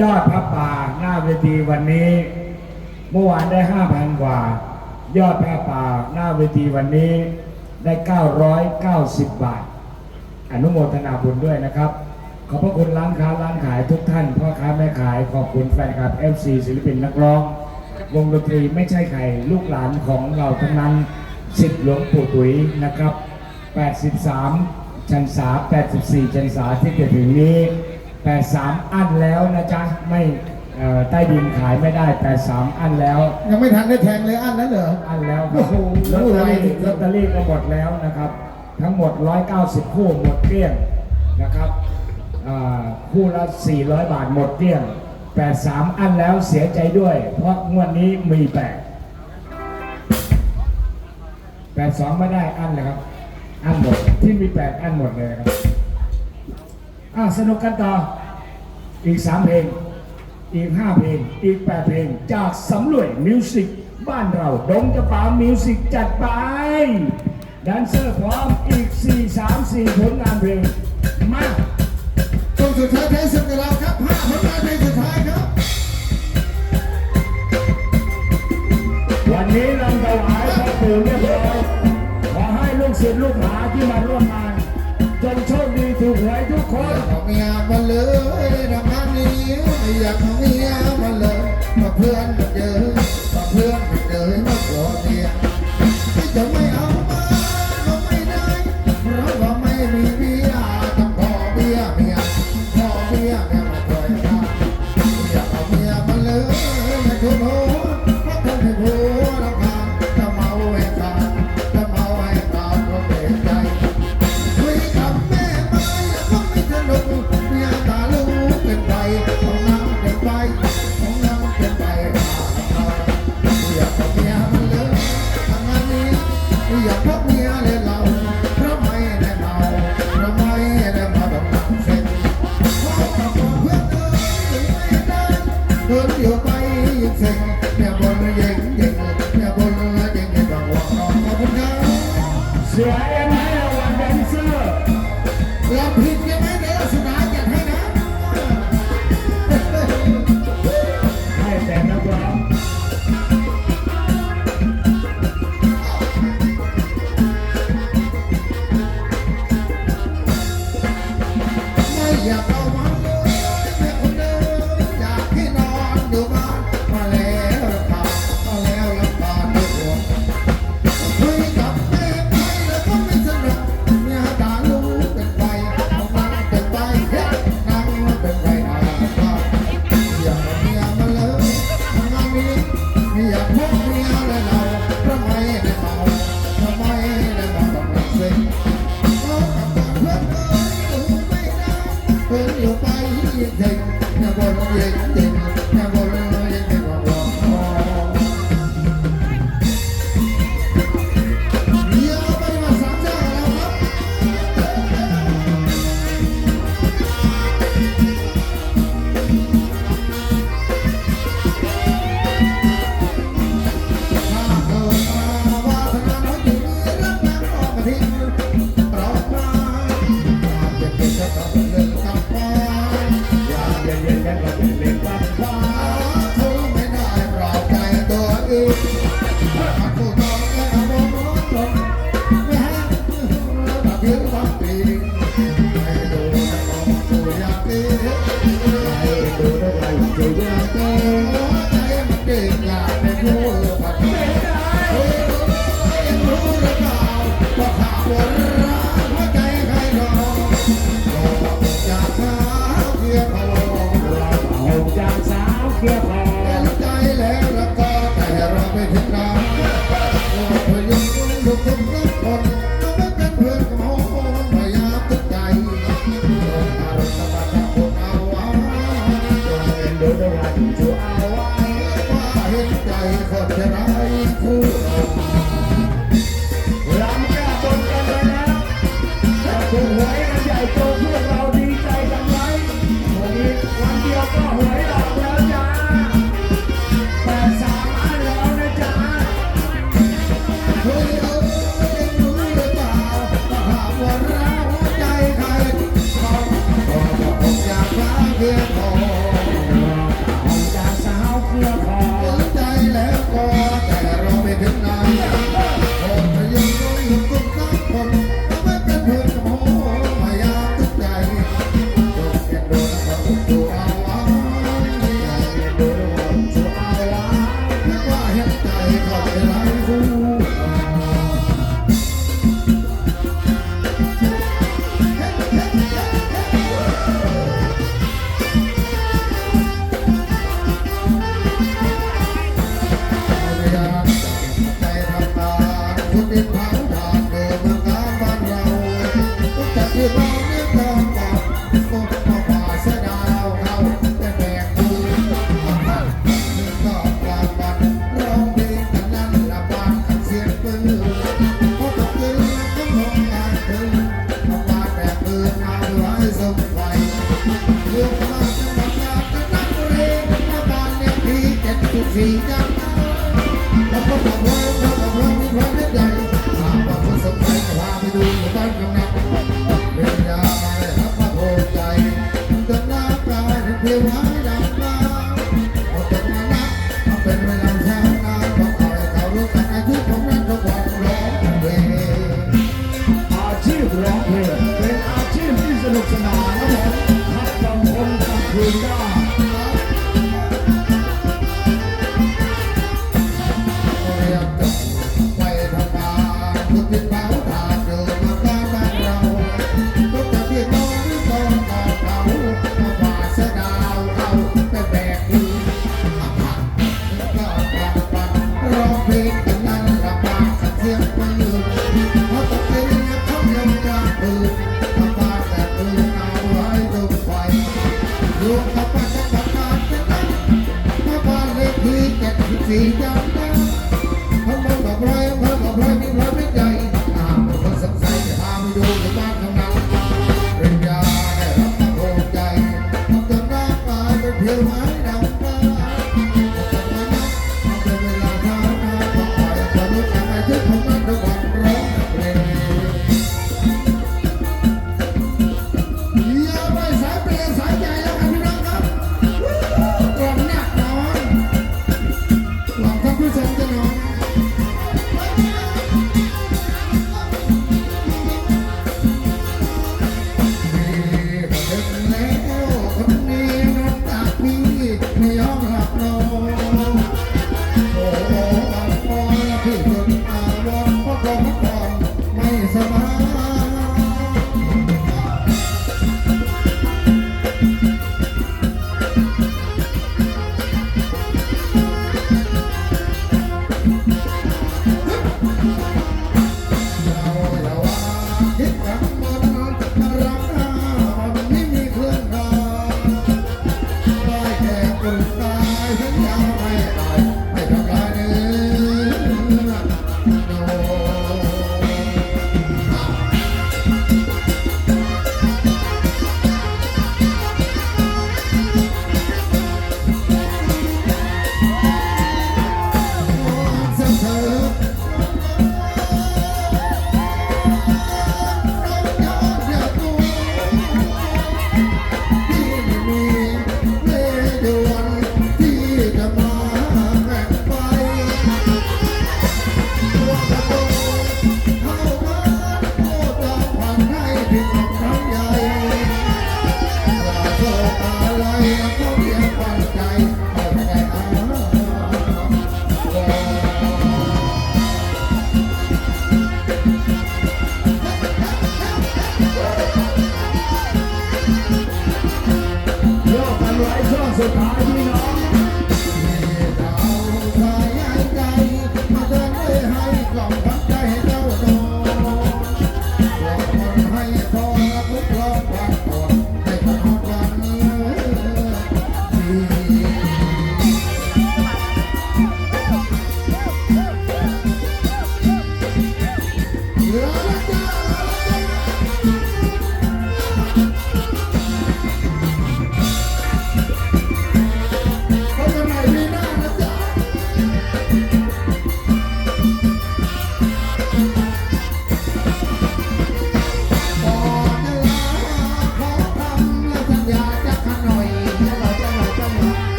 ยอดพระป่าหน้าเวทีวันนี้ เมื่อวานได้ห้าพันกว่า ยอดพระป่าหน้าเวทีวันนี้ได้990บาท อนุโมทนาบุญด้วยนะครับ ขอบพระคุณร้านค้าร้านขายทุกท่านพ่อค้าแม่ขายขอบคุณแฟนคลับ FC ศิลปินนักร้อง วงดนตรีไม่ใช่ใครลูกหลานของเราทั้งนั้นสิทธิหลวงปู่ตุ๋ยนะครับ 83ชันษา84ชันษาที่จะถึงนี้ 83อั้นแล้วนะจ๊ะไม่เอ่อใต้ดินขายไม่ได้83อั้นแล้ว ยังไม่ทันได้แทงเลยอันนั้นเหรอ อันแล้วครับโอ้โห ลอตเตอรี่ลอตเตอรี่ก็หมดแล้วนะครับ ทั้งหมด 190 คู่หมดเกลี้ยงนะครับอ่าคู่ละ 400 บาทหมดเกลี้ยง 83 อันแล้วเสียใจด้วย เพราะงวดนี้มี8 82ไม่ได้อันเลยครับ อันหมดที่มี8อันหมดเลยครับ อะสนุกกันต่อ อีก3เพลง อีก5เพลง อีก8เพลง จากสำรวยมิวสิกบ้านเราดงจะปามิวสิกจัดไปแดนเซอร์พร้อมอีก 4 3 4 ผลงานเพลง มาตรงสุดท้ายเพลงสุดกับเราครับห้าผลงานเพลงสุดท้ายครับ วันนี้ลำถวายพระปู่เรียบร้อยขอให้ลูกศิษย์ลูกหาที่มาร่วมงาน จงโชคดี ถูกหวยทุกคนอยากเมียมาเลยทำงานนี้อยากเมียมาเลยมาเพื่อนมาเจอมาเพื่อนมาเจอมาขอเมีย อ ตั ถ้าถูกหวยกันใหญ่โตพวกเรา Thank you.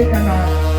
ชิดกั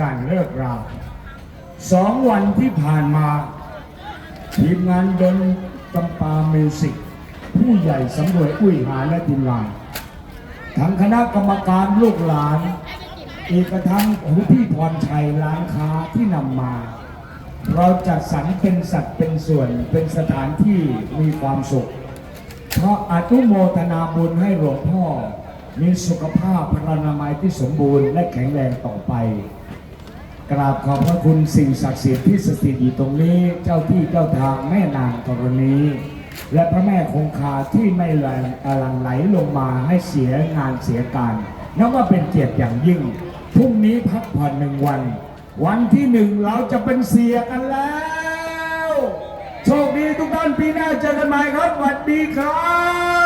การเลิกราสองวันที่ผ่านมา ทีมงานดนจำปาเมิวสิก ผู้ใหญ่สำรวยอุ้ยหาและทีมงานทั้งคณะกรรมการลูกหลาน อีกทั่งผู้พี่พรชัยร้านค้าที่นำมา เราจัดสรรเป็นสัดเป็นส่วนเป็นสถานที่มีความสุข เพราะอนุโมทนาบุญให้หลวงพ่อมีสุขภาพพลานามัยที่สมบูรณ์และแข็งแรงต่อไป กราบขอบพระคุณสิ่งศักดิ์สิทธิ์ที่สถิตอยู่ตรงนี้ เจ้าที่เจ้าทางแม่นางธรณี และพระแม่คงคาที่ไม่ไหลหลังไหลลงมาให้เสียงานเสียการนับว่าเป็นเกียรติอย่างยิ่งพรุ่งนี้พักผ่อนหนึ่งวัน วันที่หนึ่งเราจะเป็นเสียกันแล้ว โชคดีทุกท่านปีหน้าเจอกันใหม่ครับสวัสดีครับ